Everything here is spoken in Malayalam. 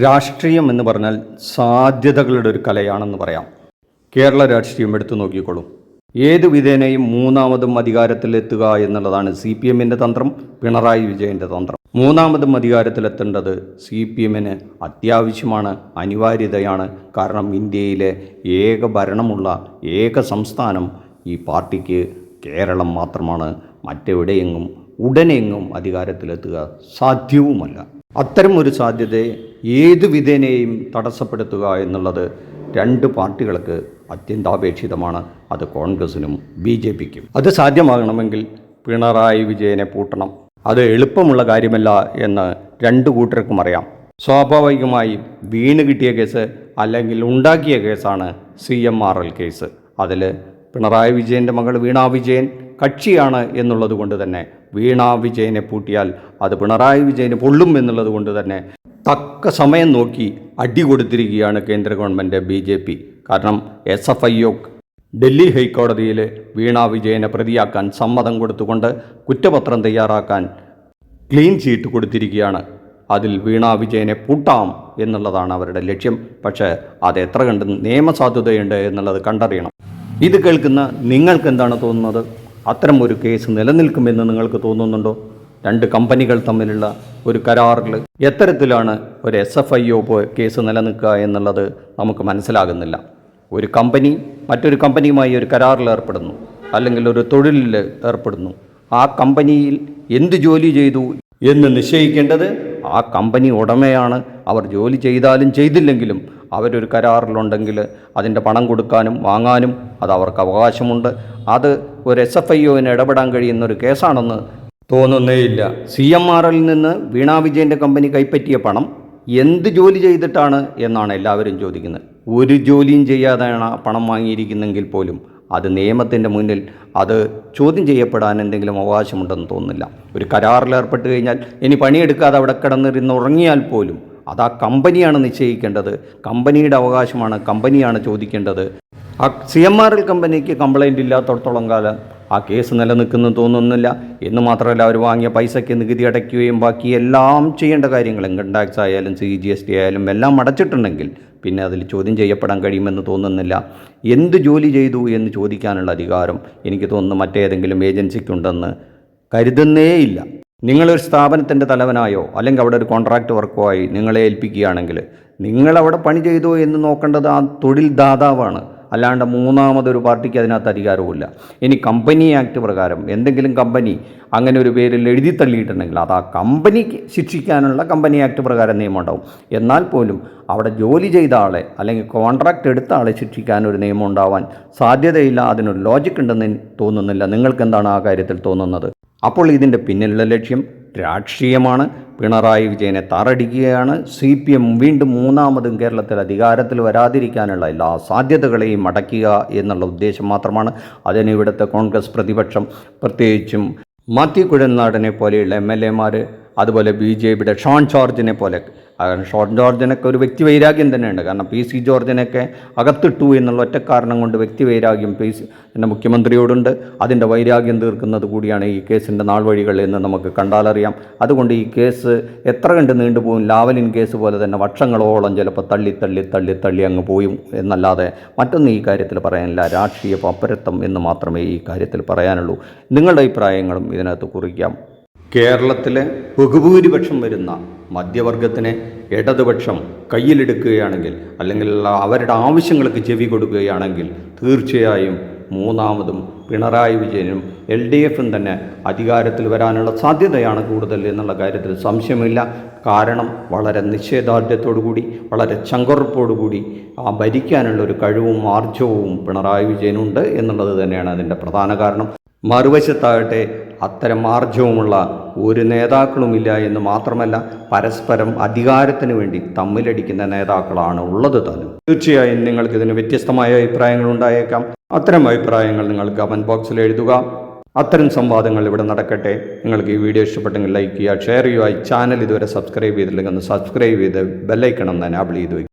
രാഷ്ട്രീയം എന്ന് പറഞ്ഞാൽ സാധ്യതകളുടെ ഒരു കലയാണെന്ന് പറയാം. കേരള രാഷ്ട്രീയം എടുത്തു നോക്കിക്കോളൂ. ഏത് വിധേനയും മൂന്നാമതും അധികാരത്തിലെത്തുക എന്നുള്ളതാണ് സി പി എമ്മിന്റെ തന്ത്രം പിണറായി വിജയന്റെ തന്ത്രം. മൂന്നാമതും അധികാരത്തിലെത്തേണ്ടത് സി പി എമ്മിന് അത്യാവശ്യമാണ് അനിവാര്യതയാണ്. കാരണം ഇന്ത്യയിലെ ഏക ഭരണമുള്ള ഏക സംസ്ഥാനം ഈ പാർട്ടിക്ക് കേരളം മാത്രമാണ്. മറ്റെവിടെയെങ്ങും ഉടനെയെങ്ങും അധികാരത്തിലെത്തുക സാധ്യവുമല്ല. അത്തരം ഒരു സാധ്യതയെ ഏതു വിധേനയും തടസ്സപ്പെടുത്തുക എന്നുള്ളത് രണ്ട് പാർട്ടികൾക്ക് അത്യന്താപേക്ഷിതമാണ്. അത് കോൺഗ്രസിനും ബി ജെ പിക്കും. അത് സാധ്യമാകണമെങ്കിൽ പിണറായി വിജയനെ പൂട്ടണം. അത് എളുപ്പമുള്ള കാര്യമല്ല എന്ന് രണ്ട് കൂട്ടർക്കും അറിയാം. സ്വാഭാവികമായി വീണ് കിട്ടിയ കേസ് അല്ലെങ്കിൽ ഉണ്ടാക്കിയ കേസാണ് C M R L case. അതിൽ പിണറായി വിജയന്റെ മകൾ വീണാ വിജയൻ കക്ഷിയാണ് എന്നുള്ളത് കൊണ്ട് തന്നെ വീണാ വിജയനെ പൂട്ടിയാൽ അത് പിണറായി വിജയന് പൊള്ളും എന്നുള്ളത് കൊണ്ട് തന്നെ തക്ക സമയം നോക്കി അടി കൊടുത്തിരിക്കുകയാണ് കേന്ദ്ര ഗവൺമെന്റ് ബി ജെ പി. കാരണം S F I O Delhi ഹൈക്കോടതിയിൽ വീണ വിജയനെ പ്രതിയാക്കാൻ സമ്മതം കൊടുത്തുകൊണ്ട് കുറ്റപത്രം തയ്യാറാക്കാൻ ക്ലീൻ ചീറ്റ് കൊടുത്തിരിക്കുകയാണ്. അതിൽ വീണ വിജയനെ പൂട്ടാം എന്നുള്ളതാണ് അവരുടെ ലക്ഷ്യം. പക്ഷേ അത് എത്ര കണ്ട് നിയമസാധുതയുണ്ട് എന്നുള്ളത് കണ്ടറിയണം. ഇത് കേൾക്കുന്ന നിങ്ങൾക്ക് എന്താണ് തോന്നുന്നത്? അത്തരം ഒരു കേസ് നിലനിൽക്കുമെന്ന് നിങ്ങൾക്ക് തോന്നുന്നുണ്ടോ? രണ്ട് കമ്പനികൾ തമ്മിലുള്ള ഒരു കരാറിൽ എത്തരത്തിലാണ് ഒരു S F I O case നിലനിൽക്കുക എന്നുള്ളത് നമുക്ക് മനസ്സിലാകുന്നില്ല. ഒരു കമ്പനി മറ്റൊരു കമ്പനിയുമായി ഒരു കരാറിൽ ഏർപ്പെടുന്നു അല്ലെങ്കിൽ ഒരു തൊഴിലിൽ ഏർപ്പെടുന്നു. ആ കമ്പനിയിൽ എന്ത് ജോലി ചെയ്തു എന്ന് നിശ്ചയിക്കേണ്ടത് ആ കമ്പനി ഉടമയാണ്. അവർ ജോലി ചെയ്താലും ചെയ്തില്ലെങ്കിലും അവരൊരു കരാറിലുണ്ടെങ്കിൽ അതിന്റെ പണം കൊടുക്കാനും വാങ്ങാനും അത് അവർക്ക് അവകാശമുണ്ട്. അത് ഒരു എസ് എഫ് ഐ ഒന് ഇടപെടാൻ കഴിയുന്ന ഒരു കേസാണെന്ന് തോന്നുന്നേയില്ല സി എം ആർ എല്ലിൽ നിന്ന് വീണാ വിജയന്റെ കമ്പനി കൈപ്പറ്റിയ പണം എന്ത് ജോലി ചെയ്തിട്ടാണ് എന്നാണ് എല്ലാവരും ചോദിക്കുന്നത്. ഒരു ജോലിയും ചെയ്യാതെയാണ് പണം വാങ്ങിയിരിക്കുന്നെങ്കിൽ പോലും അത് നിയമത്തിന്റെ മുന്നിൽ അത് ചോദ്യം ചെയ്യപ്പെടാൻ എന്തെങ്കിലും അവകാശമുണ്ടെന്ന് തോന്നുന്നില്ല. ഒരു കരാറിൽ ഏർപ്പെട്ട് കഴിഞ്ഞാൽ ഇനി പണിയെടുക്കാതെ അവിടെ കിടന്നിരുന്ന് ഉറങ്ങിയാൽ പോലും അത് ആ കമ്പനിയാണ് നിശ്ചയിക്കേണ്ടത്. കമ്പനിയുടെ അവകാശമാണ് കമ്പനിയാണ് ചോദിക്കേണ്ടത്. ആ സി എം ആർ എൽ കമ്പനിക്ക് കംപ്ലൈന്റ് ഇല്ലാത്തടത്തോളം കാലം ആ കേസ് നിലനിൽക്കുന്നു തോന്നുന്നില്ല. എന്ന് മാത്രമല്ല അവർ വാങ്ങിയ പൈസയ്ക്ക് നികുതി അടയ്ക്കുകയും ബാക്കി എല്ലാം ചെയ്യേണ്ട കാര്യങ്ങൾ ഇൻകം ടാക്സ് ആയാലും സി ജി എസ് ടി ആയാലും എല്ലാം അടച്ചിട്ടുണ്ടെങ്കിൽ പിന്നെ അതിൽ ചോദ്യം ചെയ്യപ്പെടാൻ കഴിയുമെന്ന് തോന്നുന്നില്ല. എന്ത് ജോലി ചെയ്തു എന്ന് ചോദിക്കാനുള്ള അധികാരം എനിക്ക് തോന്നുന്നു മറ്റേതെങ്കിലും ഏജൻസിക്കുണ്ടെന്ന് കരുതുന്നേയില്ല നിങ്ങളൊരു സ്ഥാപനത്തിന്റെ തലവനായോ അല്ലെങ്കിൽ അവിടെ ഒരു കോൺട്രാക്ട് വർക്കോ ആയി നിങ്ങളെ ഏൽപ്പിക്കുകയാണെങ്കിൽ നിങ്ങളവിടെ പണി ചെയ്തോ എന്ന് നോക്കേണ്ടത് ആ തൊഴിൽ ദാതാവാണ്. അല്ലാണ്ട് മൂന്നാമതൊരു പാർട്ടിക്ക് അതിനകത്ത് അധികാരവുമില്ല. ഇനി കമ്പനി ആക്ട് പ്രകാരം എന്തെങ്കിലും കമ്പനി അങ്ങനെ ഒരു പേരിൽ എഴുതി തള്ളിയിട്ടുണ്ടെങ്കിൽ അത് ആ കമ്പനിക്ക് ശിക്ഷിക്കാനുള്ള കമ്പനി ആക്ട് പ്രകാരം നിയമം ഉണ്ടാവും എന്നാൽ പോലും അവിടെ ജോലി ചെയ്ത ആളെ അല്ലെങ്കിൽ കോൺട്രാക്റ്റ് എടുത്ത ആളെ ശിക്ഷിക്കാൻ ഒരു നിയമം ഉണ്ടാവാൻ സാധ്യതയില്ല. അതിനൊരു ലോജിക് ഉണ്ടെന്ന് തോന്നുന്നില്ല. നിങ്ങൾക്ക് എന്താണ് ആ കാര്യത്തിൽ തോന്നുന്നത്? അപ്പോൾ ഇതിന്റെ പിന്നിലുള്ള ലക്ഷ്യം രാഷ്ട്രീയമാണ്. പിണറായി വിജയനെ താറടിക്കുകയാണ്. സി പി എം വീണ്ടും മൂന്നാമതും കേരളത്തിൽ അധികാരത്തിൽ വരാതിരിക്കാനുള്ള എല്ലാ സാധ്യതകളെയും അടയ്ക്കുക എന്നുള്ള ഉദ്ദേശം മാത്രമാണ്. അതിന് ഇവിടുത്തെ കോൺഗ്രസ് പ്രതിപക്ഷം പ്രത്യേകിച്ചും മാത്യു കുഴൽനാടനെ പോലെയുള്ള എം എൽ എമാർ അതുപോലെ ബി ജെ പിയുടെ ഷോൺ ജോർജിനെ പോലെ. കാരണം ഷോൺ ജോർജിനൊക്കെ ഒരു വ്യക്തി വൈരാഗ്യം തന്നെയുണ്ട്. കാരണം പി സി ജോർജിനൊക്കെ അകത്തിട്ടു എന്നുള്ള ഒറ്റ കാരണം കൊണ്ട് വ്യക്തി വൈരാഗ്യം പി സി എന്റെ മുഖ്യമന്ത്രിയോടുണ്ട്. അതിന്റെ വൈരാഗ്യം തീർക്കുന്നത് കൂടിയാണ് ഈ കേസിന്റെ നാൾ വഴികൾ എന്ന് നമുക്ക് കണ്ടാലറിയാം അതുകൊണ്ട് ഈ കേസ് എത്ര കണ്ട് നീണ്ടുപോകും ലാവലിൻ കേസ് പോലെ തന്നെ വർഷങ്ങളോളം ചിലപ്പോൾ തള്ളി തള്ളി തള്ളി തള്ളി അങ്ങ് പോയും എന്നല്ലാതെ മറ്റൊന്നും ഈ കാര്യത്തിൽ പറയാനില്ല. രാഷ്ട്രീയ പപ്പരത്വം എന്ന് മാത്രമേ ഈ കാര്യത്തിൽ പറയാനുള്ളൂ. നിങ്ങളുടെ അഭിപ്രായങ്ങളും ഇതിനകത്ത് കുറിക്കാം. കേരളത്തിലെ ബഹുഭൂരിപക്ഷം വരുന്ന മധ്യവർഗത്തിനെ ഇടതുപക്ഷം കയ്യിലെടുക്കുകയാണെങ്കിൽ അല്ലെങ്കിൽ അവരുടെ ആവശ്യങ്ങൾക്ക് ചെവി കൊടുക്കുകയാണെങ്കിൽ തീർച്ചയായും മൂന്നാമതും പിണറായി വിജയനും എൽ ഡി എഫും തന്നെ അധികാരത്തിൽ വരാനുള്ള സാധ്യതയാണ് കൂടുതൽ എന്നുള്ള കാര്യത്തിൽ സംശയമില്ല. കാരണം വളരെ നിശ്ചയദാർഢ്യത്തോടുകൂടി വളരെ ചങ്കുറപ്പോടുകൂടി ആ ഭരിക്കാനുള്ള ഒരു കഴിവും ആർജവും പിണറായി വിജയനുണ്ട് എന്നുള്ളത് തന്നെയാണ് അതിന്റെ പ്രധാന കാരണം. മറുവശത്താകട്ടെ അത്തരം ആർജവുമുള്ള ഒരു നേതാക്കളുമില്ല എന്ന് മാത്രമല്ല പരസ്പരം അധികാരത്തിന് വേണ്ടി തമ്മിലടിക്കുന്ന നേതാക്കളാണ് ഉള്ളത് താനും. തീർച്ചയായും നിങ്ങൾക്ക് ഇതിന് വ്യത്യസ്തമായ അഭിപ്രായങ്ങൾ ഉണ്ടായേക്കാം. അത്തരം അഭിപ്രായങ്ങൾ നിങ്ങൾ കമന്റ് ബോക്സിൽ എഴുതുക. അത്തരം സംവാദങ്ങൾ ഇവിടെ നടക്കട്ടെ. നിങ്ങൾക്ക് ഈ വീഡിയോ ഇഷ്ടപ്പെട്ടെങ്കിൽ ലൈക്ക് ചെയ്യുക ഷെയർ ചെയ്യുക. ഈ ചാനൽ ഇതുവരെ സബ്സ്ക്രൈബ് ചെയ്തില്ലെങ്കിൽ ഒന്ന് സബ്സ്ക്രൈബ് ചെയ്ത് ബെല്ലൈക്കണം എന്ന് എനാബിൾ ചെയ്തു